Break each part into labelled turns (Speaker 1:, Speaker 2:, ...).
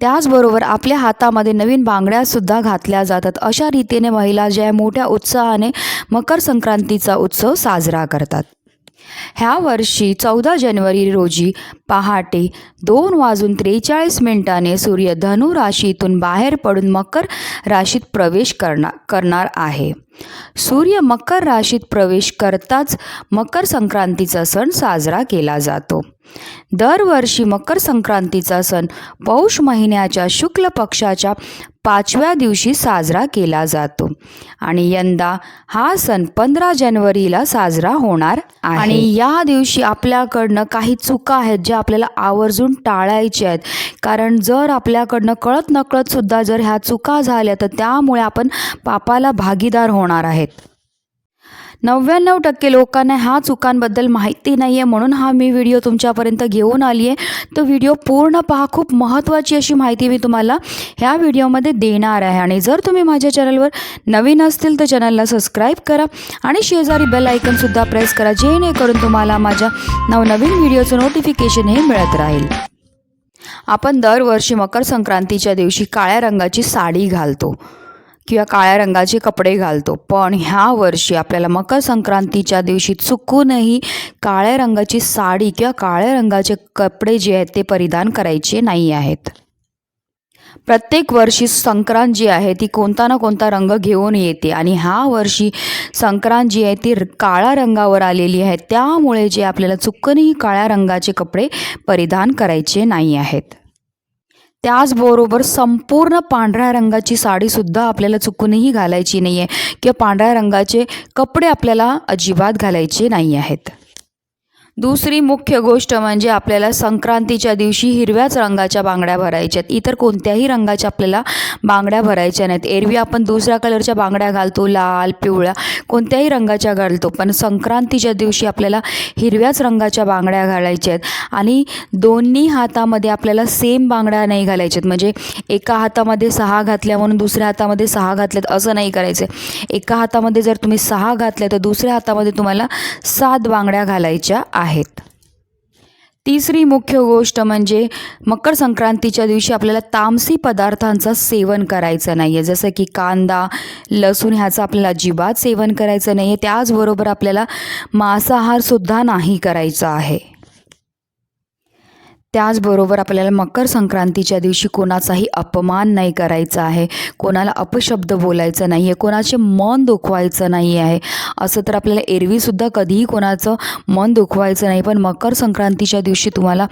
Speaker 1: त्याचबरोबर आपल्या हातामध्ये नवीन बांगड्यासुद्धा घातल्या जातात. अशा रीतीने महिला ज्या मोठ्या उत्साहाने मकर संक्रांतीचा उत्सव साजरा करतात. ह्या वर्षी चौदा जानेवारी रोजी पहाटे दोन वाजून त्रेचाळीस मिनिटाने सूर्य धनु राशीतून बाहेर पडून मकर राशीत प्रवेश करणार करणार आहे. सूर्य मकर राशीत प्रवेश करताच मकर संक्रांतीचा सण साजरा केला जातो. दरवर्षी मकर संक्रांतीचा सण पौष महिन्याच्या शुक्ल पक्षाच्या पाचव्या दिवशी साजरा केला जातो. आणि यंदा हा सण पंधरा जानेवारीला साजरा होणार आहे. आणि या दिवशी आपल्याकडनं काही चुका आहेत ज्या आपल्याला आवर्जून टाळायच्या आहेत. कारण जर आपल्याकडनं कळत नकळत सुद्धा जर ह्या चुका झाल्या तर त्यामुळे आपण पापाला भागीदार होणार आहेत. नव्याण्णव टक्के लोकांना ह्या चुकांबद्दल माहिती नाही आहे म्हणून हा मी व्हिडिओ तुमच्यापर्यंत घेऊन आली आहे तो व्हिडिओ पूर्ण पहा. खूप महत्त्वाची अशी माहिती मी तुम्हाला ह्या व्हिडिओमध्ये देणार आहे. आणि जर तुम्ही माझ्या चॅनलवर नवीन असतील तर चॅनलला सबस्क्राईब करा आणि शेजारी बेल आयकनसुद्धा प्रेस करा जेणेकरून तुम्हाला माझ्या नवनवीन व्हिडिओचं नोटिफिकेशन हे मिळत राहील. आपण दरवर्षी मकर संक्रांतीच्या दिवशी काळ्या रंगाची साडी घालतो. किंवा काळ्या रंगाचे कपडे घालतो. पण ह्या वर्षी आपल्याला मकर संक्रांतीच्या दिवशी चुकूनही काळ्या रंगाची साडी किंवा काळ्या रंगाचे कपडे जे आहेत ते परिधान करायचे नाही आहेत. प्रत्येक वर्षी संक्रांत जी आहे ती कोणता ना कोणता रंग घेऊन येते आणि ह्या वर्षी संक्रांत जी आहे ती र- काळ्या रंगावर आलेली आहे. त्यामुळे जे आपल्याला चुकूनही काळ्या रंगाचे कपडे परिधान करायचे नाही आहेत. त्याचबरोबर संपूर्ण पांढऱ्या रंगाची साडीसुद्धा आपल्याला चुकूनही घालायची नाही आहे किंवा पांढऱ्या रंगाचे कपडे आपल्याला अजिबात घालायचे नाही आहेत दुसरी मुख्य गोष्ट म्हणजे आपल्याला संक्रांतीच्या दिवशी हिरव्याच रंगाच्या बांगड्या भरायच्यात इतर कोणत्याही रंगाच्या आपल्याला बांगड्या भरायच्या नाहीत. एरवी आपण दुसऱ्या कलरच्या बांगड्या घालतो लाल पिवळ्या कोणत्याही रंगाच्या घालतो. पण संक्रांतीच्या दिवशी आपल्याला हिरव्याच रंगाच्या बांगड्या घालायच्या आहेत. आणि दोन्ही हातामध्ये आपल्याला सेम बांगड्या नाही घालायच्यात म्हणजे एका हातामध्ये सहा घातल्या म्हणून दुसऱ्या हातामध्ये सहा घातल्यात असं नाही करायचं. एका हातामध्ये जर तुम्ही सहा घातल्या तर दुसऱ्या हातामध्ये तुम्हाला सात बांगड्या घालायच्या आहेत. आहेत. तिसरी मुख्य गोष्ट म्हणजे मकर संक्रांतीच्या दिवशी आपल्याला तामसी पदार्थांचं सेवन करायचं नाही आहे जसं की कांदा लसूण ह्याचं आपल्याला अजिबात सेवन करायचं नाही आहे त्याचबरोबर आपल्याला मांसाहारसुद्धा नाही करायचा आहे. त्याचबरोबर आपल्याला मकर संक्रांतीच्या दिवशी कोणाचाही अपमान नाही करायचा आहे कोणाला अपशब्द बोलायचं नाही आहे कोणाचे मन दुखवायचं नाही आहे. असं तर आपल्याला एरवीसुद्धा कधीही कोणाचं मन दुखवायचं नाही पण मकर संक्रांतीच्या दिवशी तुम्हाला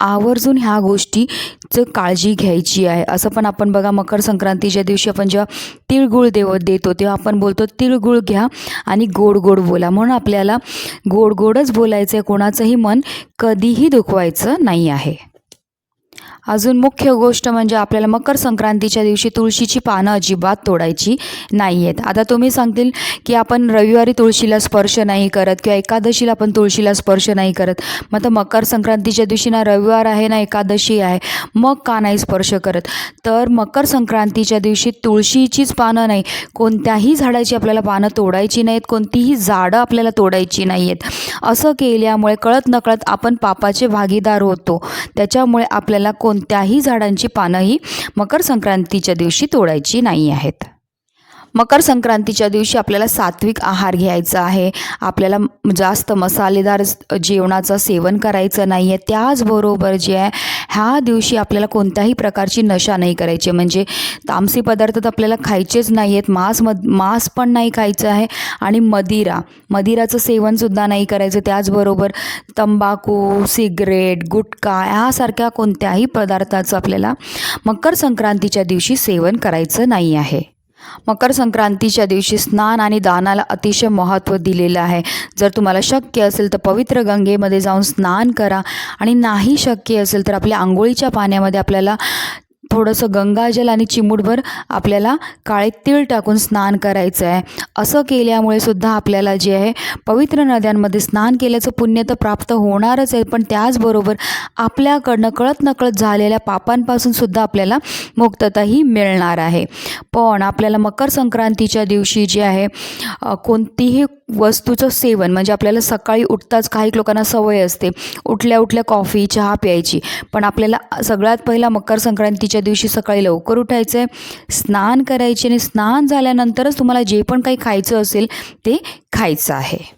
Speaker 1: आवर्जून ह्या गोष्टीचं काळजी घ्यायची आहे. असं पण आपण बघा मकर संक्रांतीच्या दिवशी आपण जेव्हा तिळगुळ देव देतो तेव्हा आपण बोलतो तिळगुळ घ्या आणि गोड गोड बोला. म्हणून आपल्याला गोड गोडच बोलायचं आहे कोणाचंही मन कधीही दुखवायचं नाही आहे. अजून मुख्य गोष्ट म्हणजे आपल्याला मकर संक्रांतीच्या दिवशी तुळशीची पानं अजिबात तोडायची नाही आहेत आता तुम्ही सांगतील की आपण रविवारी तुळशीला स्पर्श नाही करत किंवा एकादशीला आपण तुळशीला स्पर्श नाही करत. मग तर मकर संक्रांतीच्या दिवशी ना रविवार आहे ना एकादशी आहे. मग का नाही स्पर्श करत? तर मकर संक्रांतीच्या दिवशी तुळशीचीच पानं नाही. कोणत्याही झाडाची आपल्याला पानं तोडायची नाहीत कोणतीही झाडं आपल्याला तोडायची नाही आहेत असं केल्यामुळे कळत नकळत आपण पापाचे भागीदार होतो. त्याच्यामुळे आपल्याला कोणत्याही झाडांची पानंही मकर संक्रांतीच्या दिवशी तोडायची नाही आहेत. मकर संक्रांतीच्या दिवशी आपल्याला सात्विक आहार घ्यायचा आहे. आपल्याला जास्त मसालेदार जेवणाचं सेवन करायचं नाही आहे त्याचबरोबर जे आहे ह्या दिवशी आपल्याला कोणत्याही प्रकारची नशा नाही करायची. म्हणजे तामसी पदार्थ तर आपल्याला खायचेच नाही आहेत मांस मद मांस पण नाही खायचं आहे. आणि मदिरा मदिराचं सेवनसुद्धा नाही करायचं. त्याचबरोबर तंबाखू सिगरेट गुटखा ह्यासारख्या कोणत्याही पदार्थाचं आपल्याला मकर संक्रांतीच्या दिवशी सेवन करायचं नाही आहे मकर संक्रांतीच्या दिवशी स्नान आणि दानाला अतिशय महत्त्व दिलेलं आहे. जर तुम्हाला शक्य असेल तर पवित्र गंगेमध्ये जाऊन स्नान करा आणि नाही शक्य असेल तर आपल्या आंघोळीच्या पाण्यामध्ये आपल्याला थोडंसं गंगाजल आणि चिमूटभर आपल्याला काळे तीळ टाकून स्नान करायचं आहे असं केल्यामुळे सुद्धा आपल्याला जे आहे पवित्र नद्यांमध्ये स्नान केल्याचं पुण्य तर प्राप्त होणारच आहे. पण त्याचबरोबर आपल्याकडनं कळत नकळत झालेल्या पापांपासून सुद्धा आपल्याला मुक्तताही मिळणार आहे. पण आपल्याला मकर संक्रांतीच्या दिवशी जे आहे कोणतीही वस्तूचं सेवन म्हणजे आपल्याला सकाळी उठताच काही लोकांना सवय असते उठल्या उठल्या कॉफी चहा प्यायची. पण आपल्याला सगळ्यात पहिला मकर संक्रांतीच्या दिवशी सकाळी लवकर उठायचं आहे स्नान करायचे आणि स्नान झाल्यानंतरच तुम्हाला जे पण काही खायचं असेल ते खायचं आहे.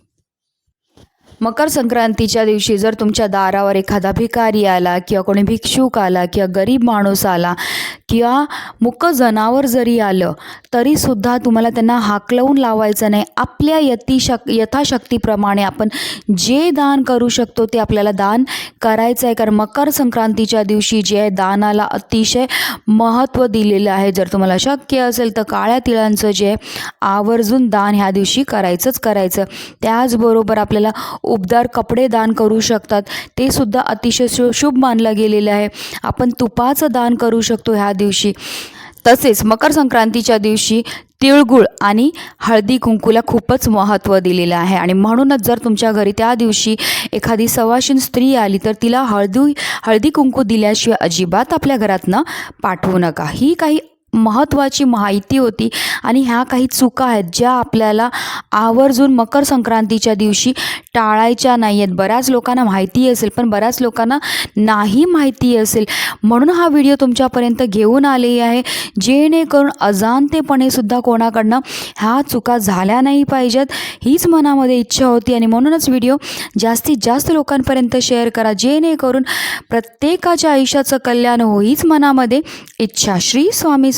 Speaker 1: मकर संक्रांतीच्या दिवशी जर तुमच्या दारावर एखादा भिकारी आला किंवा कोणी भिक्षुक आला किंवा गरीब माणूस आला किंवा मुक जनावर जरी आलं तरीसुद्धा तुम्हाला त्यांना हाकलवून लावायचं नाही. आपल्या यतिशक यथाशक्तीप्रमाणे आपण जे दान करू शकतो ते आपल्याला दान करायचं आहे. कारण मकर संक्रांतीच्या दिवशी जे आहे दानाला अतिशय महत्त्व दिलेलं आहे. जर तुम्हाला शक्य असेल तर काळ्या तिळांचं जे आवर्जून दान ह्या दिवशी करायचंच करायचं. त्याचबरोबर आपल्याला उबदार कपडे दान करू शकतात. ते सुद्धा अतिशय शु शुभ मानलं गेलेलं आहे. आपण तुपाचं दान करू शकतो ह्या दिवशी. तसेच मकर संक्रांतीच्या दिवशी तिळगुळ आणि हळदी कुंकूला खूपच महत्त्व दिलेलं आहे. आणि म्हणूनच जर तुमच्या घरी त्या दिवशी एखादी सवाशीन स्त्री आली तर तिला हळदी हळदी कुंकू दिल्याशिवाय अजिबात आपल्या घरातनं पाठवू नका. ही काही महत्त्वाची माहिती होती. आणि ह्या काही चुका आहेत ज्या आपल्याला आवर्जून मकर संक्रांतीच्या दिवशी टाळायच्या नाही आहेत बऱ्याच लोकांना माहिती असेल पण बऱ्याच लोकांना नाही माहिती असेल. म्हणून हा व्हिडिओ तुमच्यापर्यंत घेऊन आलेली आहे. जेणेकरून अजाणतेपणे सुद्धा कोणाकडनं ह्या चुका झाल्या नाही पाहिजेत हीच मनामध्ये इच्छा होती. आणि म्हणूनच व्हिडिओ जास्तीत जास्त लोकांपर्यंत शेअर करा. जेणेकरून प्रत्येकाच्या आयुष्याचं कल्याण हो हीच मनामध्ये इच्छा. श्री स्वामी